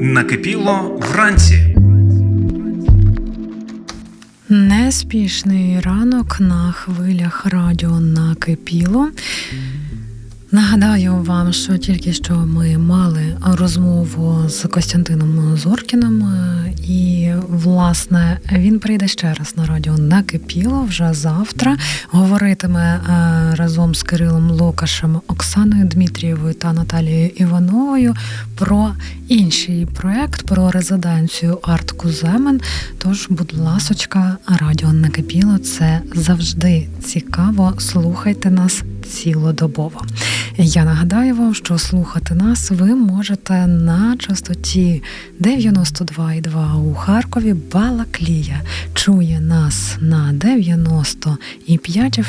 Накипіло вранці. Неспішний ранок на хвилях радіо накипіло. Нагадаю вам, що тільки що ми мали розмову з Костянтином Зоркіним, е, і власне він прийде ще раз на радіо накипіло вже завтра. Говоритиме е, разом з Кирилом Лукашем, Оксаною Дмитрієвою та Наталією Івановою про інший проект, про резиденцію Арт Куземен. Тож, будь ласочка, радіо накипіло. Це завжди цікаво. Слухайте нас цілодобово. Я нагадаю вам, що слухати нас ви можете на частоті 92,2 у Харкові. Балаклія чує нас на 90,5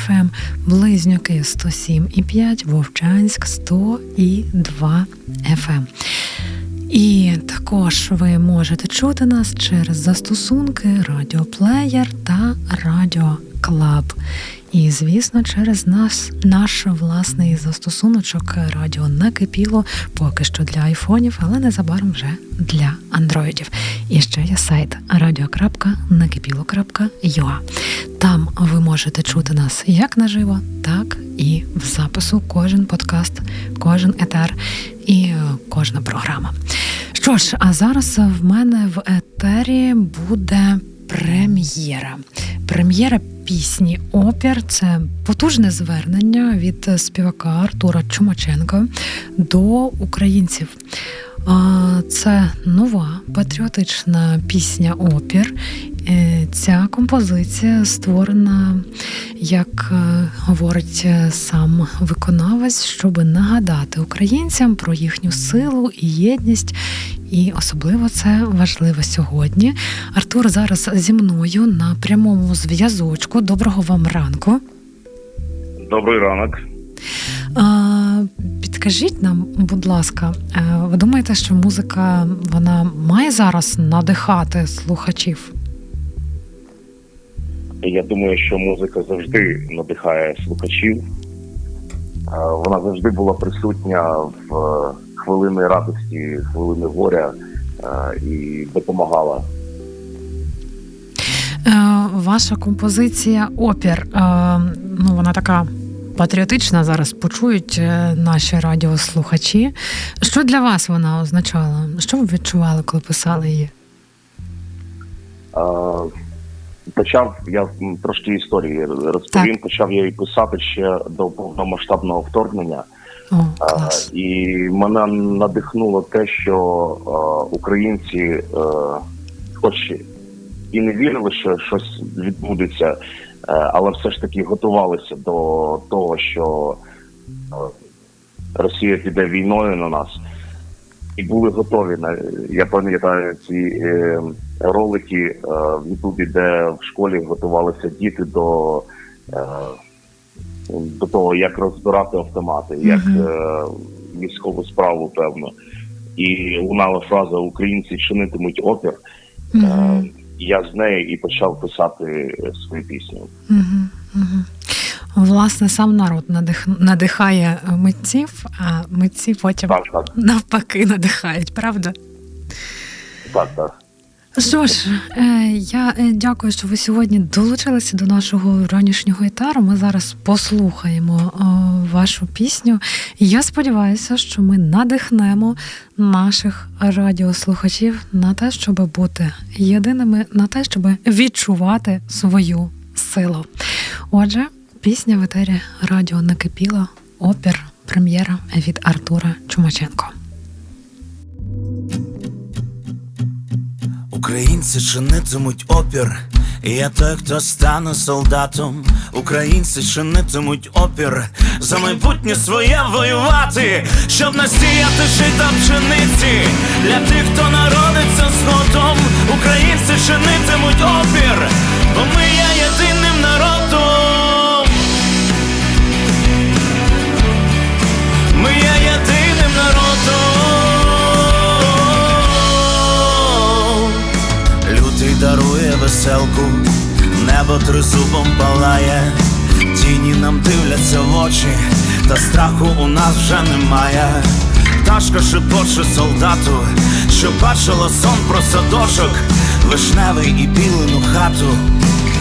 FM, Близнюки 107,5, Вовчанськ 102 FM. І також ви можете чути нас через застосунки Радіоплеєр та Радіо Клаб. І, звісно, через нас наш власний застосуночок радіо накипіло поки що для айфонів, але незабаром вже для андроїдів. І ще є сайт radio.накипіло.ua. Там ви можете чути нас як наживо, так і в запису. Кожен подкаст, кожен етер і е, кожна програма. Що ж, а зараз в мене в етері буде прем'єра. Прем'єра пісні Опір це потужне звернення від співака Артура Чумаченка до українців. Це нова патріотична пісня Опір. Е, Ця композиція створена, як е, говорить е, сам виконавець, щоб нагадати українцям про їхню силу і єдність. І особливо це важливо сьогодні. Артур зараз зі мною на прямому зв'язочку. Доброго вам ранку. Добрий ранок. А, підкажіть нам, будь ласка, е, ви думаєте, що музика вона має зараз надихати слухачів? Я думаю, що музика завжди надихає слухачів. Е, Вона завжди була присутня в е, хвилини радості, хвилини горя е, і допомагала. Ваша композиція опір, ну вона така патріотична зараз почують наші радіослухачі. Що для вас вона означала? Що ви відчували, коли писали її? Почав я трошки історії розповім. Почав я її писати ще до повномасштабного вторгнення. О, клас. І мене надихнуло те, що е, українці, е, хоч і не вірили, що щось відбудеться, е, але все ж таки готувалися до того, що е, Росія піде війною на нас, і були готові. На- Я пам'ятаю ці е, ролики е, в Ютубі, де в школі готувалися діти до. Е, до того, як розбирати автомати, як е, військову справу, певно. І лунала фраза Українці чинитимуть опір. Я з неї і почав писати свою пісню. Власне, сам народ надих... надихає митців, а митці потім Так, так, навпаки надихають, правда? так, так. Що ж, е, я е, дякую, що ви сьогодні долучилися до нашого ранішнього етару. Ми зараз послухаємо е, вашу пісню. Я сподіваюся, що ми надихнемо наших радіослухачів на те, щоб бути єдиними, на те, щоб відчувати свою силу. Отже, пісня в етері радіо накипіла, опір, прем'єра від Артура Чумаченко. Українці чинитимуть опір, я той, хто стане солдатом. Українці чинитимуть опір, за майбутнє своє воювати, щоб насіяти жита пшениці для тих, хто народиться згодом. Українці Лютий веселку, небо тризубом палає, тіні нам дивляться в очі, та страху у нас вже немає. Пташка шепоче солдату, що бачила сон про садочок, вишневий і білену хату,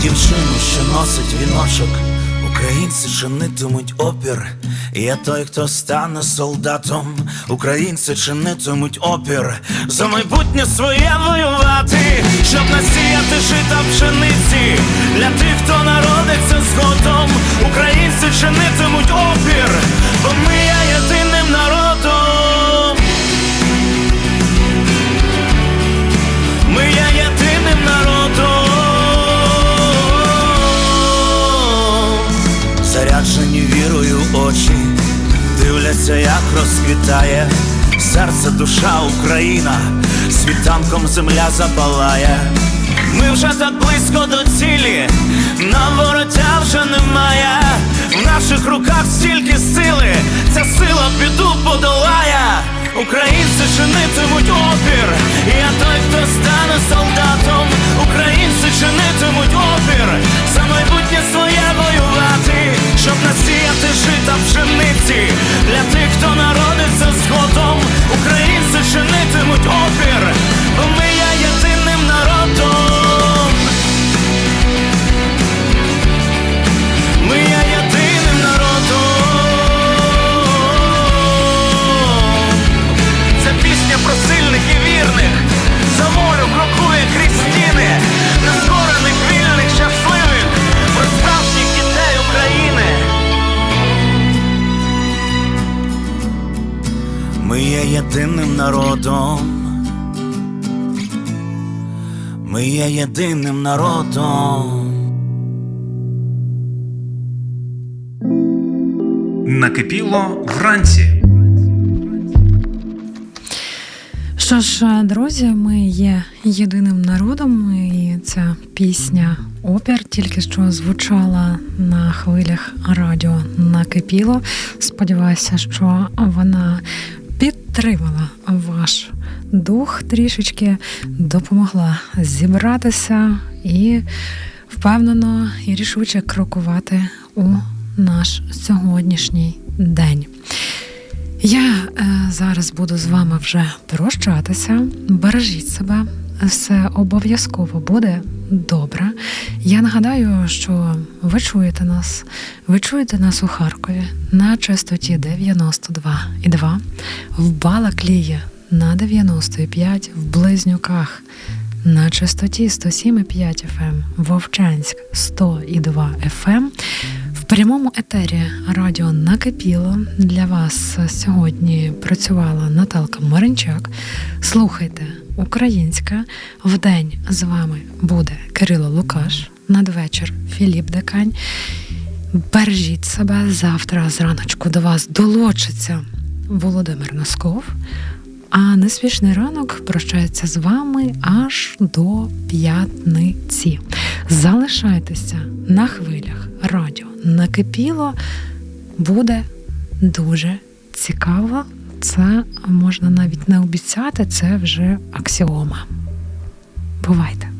дівчину, що носить віночок. Українці чинитимуть опір, я той, хто стане солдатом. Українці чинитимуть опір, за майбутнє своє воювати, щоб насіяти жита пшениці. Для тих, розквітає серце, душа Україна, світанком земля запалає. Ми вже так близько до цілі, нам вороття вже немає. В наших руках стільки сили, ця сила біду подолає. Українці чинитимуть опір, я той, хто стане солдатом. Українці чинитимуть опір, за майбутнє своє воювати, щоб насіяти жита пшениці для Ми є єдиним народом. Ми є єдиним народом. Накипіло вранці. Що ж, друзі, ми є єдиним народом, і ця пісня опір тільки що звучала на хвилях радіо накипіло. Сподіваюся, що вона підтримала ваш дух трішечки, допомогла зібратися і впевнено і рішуче крокувати у наш сьогоднішній день. Я е, зараз буду з вами вже прощатися. Бережіть себе, все обов'язково буде добре. Я нагадаю, що ви чуєте нас, ви чуєте нас у Харкові на частоті 92,2, в Балаклії на 95, в Близнюках на частоті 107,5 FM, Вовчанськ 102 FM. Прямому етері радіо накипіло для вас сьогодні працювала Наталка Маринчак. Слухайте українська. Вдень з вами буде Кирило Лукаш. Надвечір Філіп Декань. Бережіть себе завтра зраночку до вас долучиться Володимир Носков. А неспішний ранок прощається з вами аж до п'ятниці. Залишайтеся на хвилях радіо накипіло. Буде дуже цікаво. Це можна навіть не обіцяти, це вже аксіома. Бувайте!